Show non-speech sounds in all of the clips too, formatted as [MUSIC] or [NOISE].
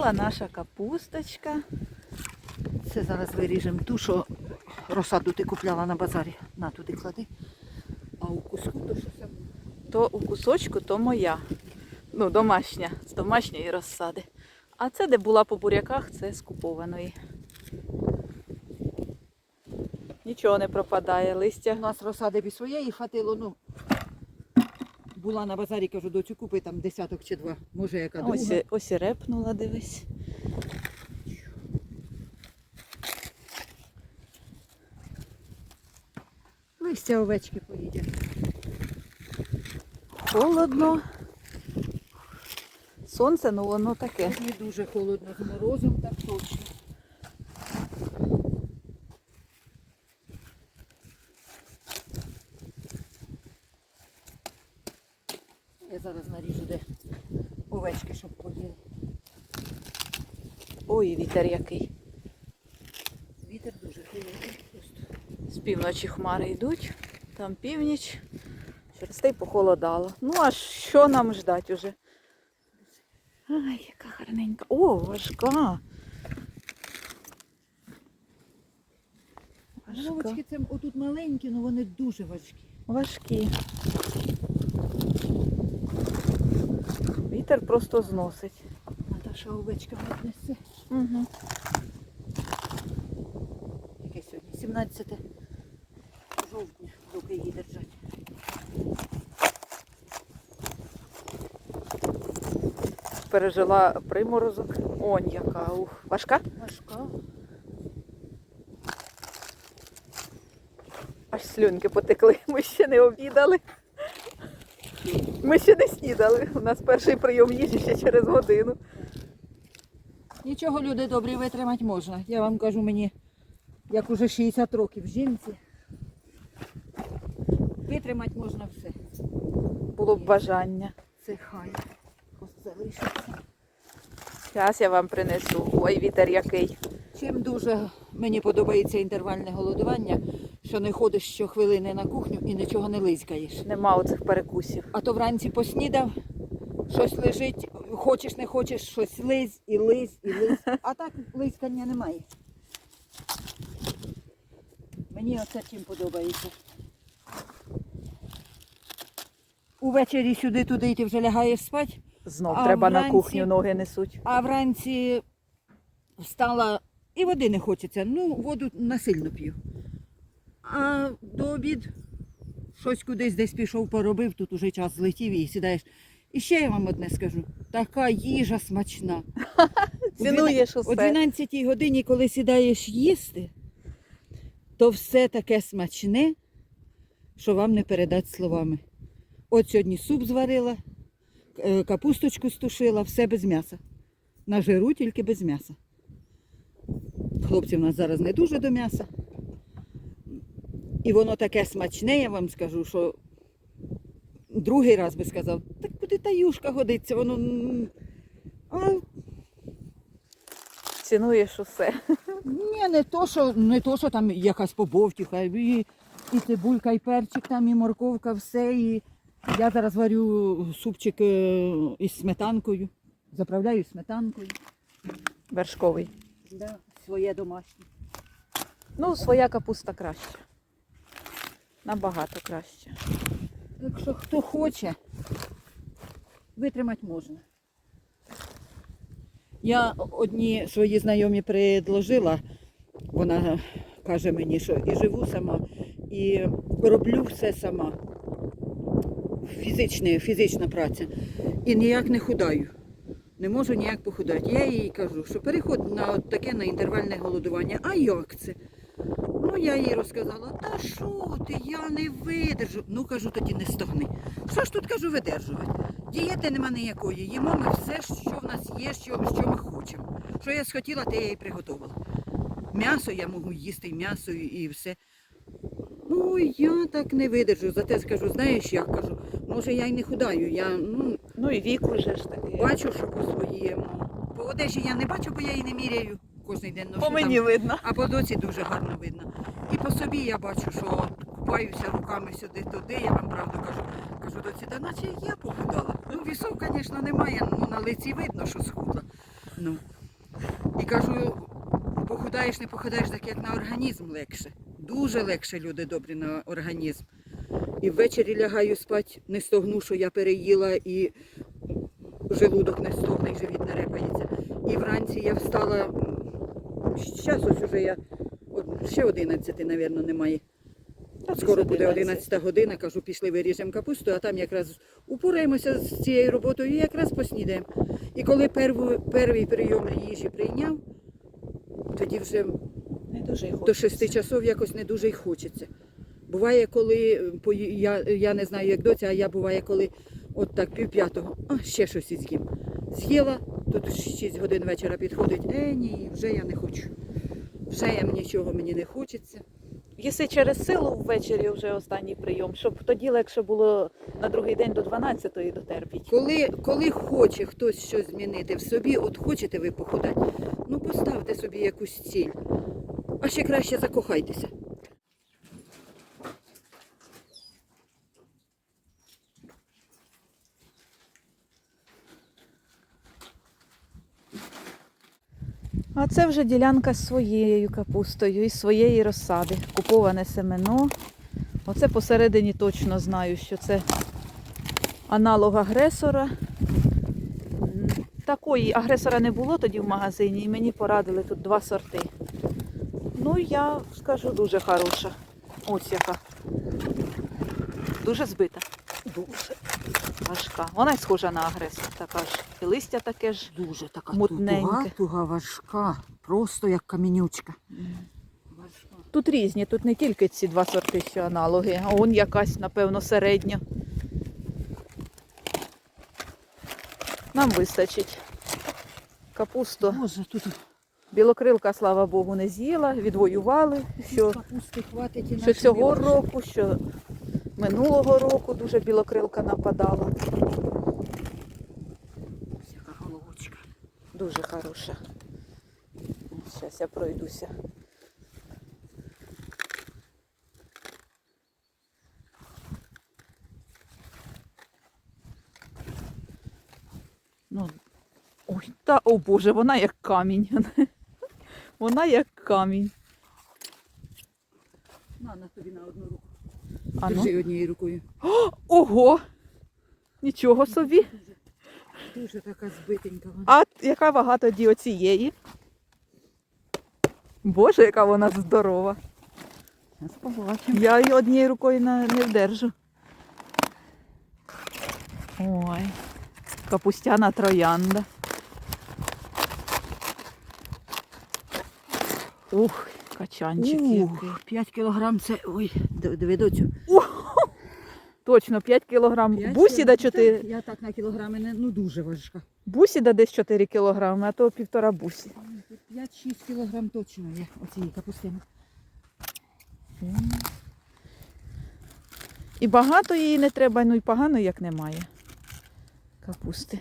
Поспіла наша капусточка. Це зараз виріжемо ту, що розсаду ти купляла на базарі. На туди клади. А у куску то що це? То у кусочку, то моя. Ну, домашня, з домашньої розсади. А це, де була по буряках, це з купованої. Нічого не пропадає, листя. У нас розсади бі своєї хватило, ну. Була на базарі, кажу, доцю купи там десяток чи два. Може, яка друга. Ось, ось і репнула, дивись. Листя овечки поїдять. Холодно. Сонце, ну воно таке. Не дуже холодно з морозом, так точно. Я зараз наріжу де овечки, щоб поїли. Ой, вітер який. Вітер дуже просто. З півночі хмари йдуть, там північ. Через те й похолодало. Ну а що нам ждать уже? Ай, яка гарненька. О, важка. Важка. Головочки це отут маленькі, але вони дуже важкі. Важкі. Вітер просто зносить. Наташа овечка несе. Угу. Яке сьогодні? 17 жовтня, доки її держать. Пережила приморозок. Онь яка. Ух. Важка? Важка. Аж слюнки потекли. [LAUGHS] Ми ще не обідали. Ми ще не снідали. У нас перший прийом їжі ще через годину. Нічого, люди добрі, витримати можна. Я вам кажу, мені, як уже 60 років жінці, витримати можна все. Було б бажання. Це хай. Ось залишиться. Зараз я вам принесу. Ой, вітер який. Чим дуже мені подобається інтервальне голодування, що не ходиш щохвилини на кухню і нічого не лизкаєш. Нема оцих перекусів. А то вранці поснідав, щось лежить, хочеш не хочеш, щось лизь і лизь і лизь. [LAUGHS] А так лизькання немає. Мені оце чим подобається. Увечері сюди туди ти вже лягаєш спати, Знов А треба на кухню, ноги несуть. а вранці встала і води не хочеться. Ну, воду насильно п'ю. А до обід щось кудись десь пішов, поробив, тут уже час злетів і сідаєш. І ще я вам одне скажу: така їжа смачна. [LAUGHS] Цінуєш О усе. 12 годині, коли сідаєш їсти, то все таке смачне, що вам не передати словами. От сьогодні суп зварила, е, капусточку стушила, все без м'яса. На жиру тільки без м'яса. Хлопці в нас зараз не дуже до м'яса. І воно таке смачне, я вам скажу, що другий раз би сказав, так куди та юшка годиться, воно. А Цінуєш усе. Ні, не то, що, не то, що там якась побовтіха, і, і цибулька, і перчик, там, і морковка, все. І я зараз варю супчик е, із сметанкою. Заправляю сметанкою. Вершковий. Да. Своє домашнє. Ну, своя капуста краще. Набагато краще. Якщо хто хоче, витримати можна. Я одні свої знайомі предложила, вона каже мені, що і живу сама, і роблю все сама. Фізичне, фізична праця. І ніяк не худаю. Не можу ніяк похудати. Я їй кажу, що переход на от таке на інтервальне голодування. А як це? Ну, я їй розказала, та що ти, я не видержу. Ну, кажу, тоді не стогни. Що ж тут кажу видержувати? Дієти нема ніякої. Їмо ми все, що в нас є, що, що ми хочемо. Що я схотіла, те я і приготувала. М'ясо я можу їсти, і м'ясо, і, все. Ну, я так не видержу. Зате скажу, знаєш, як кажу, може я й не худаю. Я ну, Ну і вік уже ж такий. бачу, що по своєму. По одежі я не бачу, бо я її не міряю кожен день. ношу По там видно. а по доці дуже гарно видно. І по собі я бачу, що купаюся руками сюди-туди, я вам правду кажу. Кажу доці, та наче я похудала. Ну, вісов, звісно, немає, ну на лиці видно, що схудла. Ну. І кажу, похудаєш, не похудаєш, так як на організм легше. Дуже легше люди добрі на організм. І ввечері лягаю спати, не стогну, що я переїла і желудок не стогне, і живіт не репається. І вранці я встала. Зараз ось уже я ще 11, мабуть, немає. Скоро буде 11. 11 година, кажу, пішли виріжемо капусту, а там якраз упораємося з цією роботою і якраз поснідаємо. І коли перву, перший прийом їжі прийняв, тоді вже Не дуже й до 6 часов якось не дуже й хочеться. Буває, коли е, я, я не знаю, як доця, а я буває, коли от так пів п'ятого, а ще щось з'їм. З'їла, тут 6 годин вечора підходить, е, ні, вже я не хочу. Вже я нічого мені не хочеться. Їси через силу ввечері вже останній прийом, щоб тоді легше було на другий день до 12-ї дотерпіть. Коли, коли хоче хтось щось змінити в собі, от хочете ви похудати, ну поставте собі якусь ціль. А ще краще закохайтеся. А це вже ділянка з своєю капустою і своєї розсади. Куповане семено. Оце посередині точно знаю, що це аналог агресора. Такої агресора не було тоді в магазині, і мені порадили тут два сорти. Ну, я скажу, дуже хороша. Ось яка. Дуже збита. Дуже, Важка. Вона й схожа на агресор. Така ж. І листя таке ж. дуже така Мутненьке. туга, туга важка, просто як камінючка. Тут різні, тут не тільки ці два сорти, що аналоги, а он якась, напевно, середня. Нам вистачить. Капусту. Боже, тут Білокрилка, слава Богу, не з'їла, відвоювали, що, капусти хватить і що цього року, що минулого року дуже білокрилка нападала. Ось яка головочка. Дуже хороша. Зараз я пройдуся. Ну, ой, та, о Боже, вона як камінь. [LAUGHS] Вона як камінь. На, на тобі на одну руку. А ну. Держи однією рукою. [GASPS] Ого! Нічого собі. Дуже, дуже така збитенька вона. А яка вага тоді оцієї? Боже, яка вона здорова. Зараз побачимо. Я її однією рукою на- не вдержу. Ой, капустяна троянда. Ух, качанчик який. Ух, 5 кілограм це. Ой, диви доцю. [LAUGHS] Точно, 5 кілограм. П'ять Бусіда кіло- 4. Я так на кілограми не ну дуже важка. Бусіда десь 4 кілограми, а то півтора бусі. 5-6 кілограм точно є оцієї капустини. І багато її не треба, ну і погано як немає. Капусти.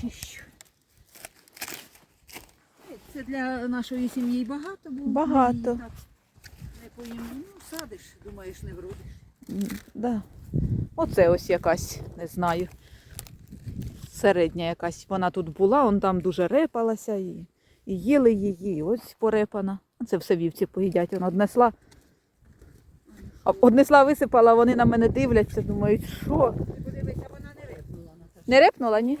Чищу. Це для нашої сім'ї багато було. Багато. Так Не поїмо. Ну, садиш, думаєш, не вродиш. Да. Оце ось якась, не знаю. Середня якась. Вона тут була, он там дуже репалася і, і їли її. і Ось порепана. Це все вівці поїдять. Вона однесла. Однесла, висипала, вони на мене дивляться, думають, що? Подивися, вона не репнула, Не репнула, ні?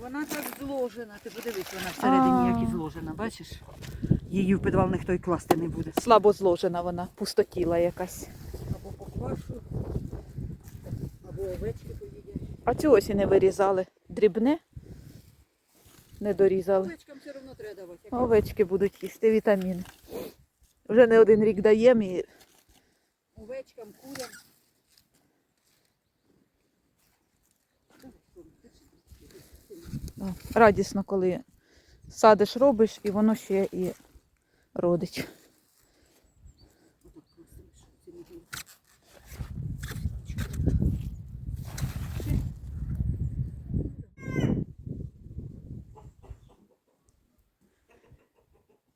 Вона так зложена. Ти подивись, вона всередині як і зложена, бачиш? Її в підвал ніхто й класти не буде. Слабо зложена вона, пустотіла якась. Або поквашу, або овечки поїдять. А цю ось і не вирізали. Дрібне. Не дорізали. Овечкам все одно треба давати. Овечки будуть їсти вітаміни. Вже не один рік даємо і Овечкам, курям. Радісно, коли садиш, робиш, і воно ще і родить.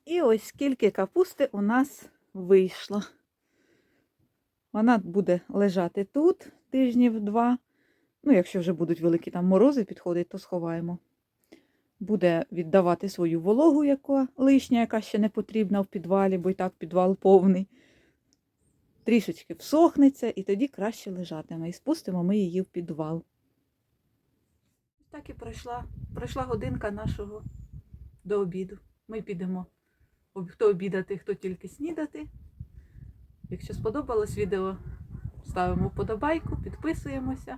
І ось скільки капусти у нас вийшло. Вона буде лежати тут тижнів два. Ну, якщо вже будуть великі там морози підходить, то сховаємо. Буде віддавати свою вологу, яка лишня, яка ще не потрібна в підвалі, бо і так підвал повний. Трішечки всохнеться і тоді краще лежатиме. І спустимо ми її в підвал. Так і пройшла, пройшла годинка нашого до обіду. Ми підемо хто обідати, хто тільки снідати. Якщо сподобалось відео, ставимо вподобайку, підписуємося,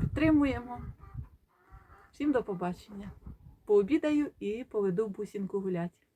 підтримуємо. Всім до побачення. Пообідаю і поведу бусінку гуляти.